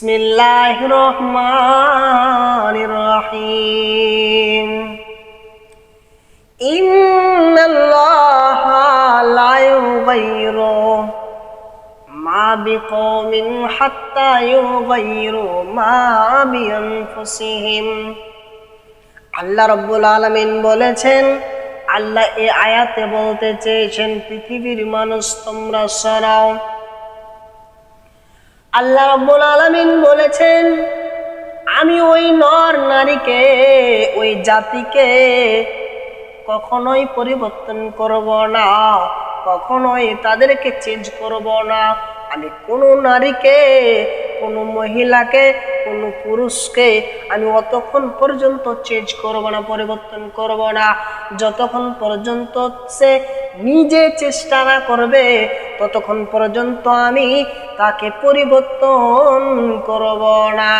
بسم الله الرحمن الرحيم إن الله لا يغير ما بقوم حتى يغيروا ما بأنفسهم আল্লাহ রব্বুল আলমিন বলেছেন আল্লাহ এ আয়াতে বলতে চেয়েছেন পৃথিবীর মানুষ তোমরা সরাও আল্লাহ রব্বুল আলমিন বলেছেন, আমি ওই নর নারীকে, ওই জাতিকে কখনোই পরিবর্তন করব না, কখনোই তাদেরকে চেঞ্জ করব না। আমি কোনো নারীকে, কোনো মহিলাকে, কোনো পুরুষকে আমি অতক্ষণ পর্যন্ত চেঞ্জ করব না, পরিবর্তন করব না। যতক্ষণ পর্যন্ত সে নিজে চেষ্টা না করবে ততক্ষণ পর্যন্ত আমি তাকে পরিবর্তন করব না।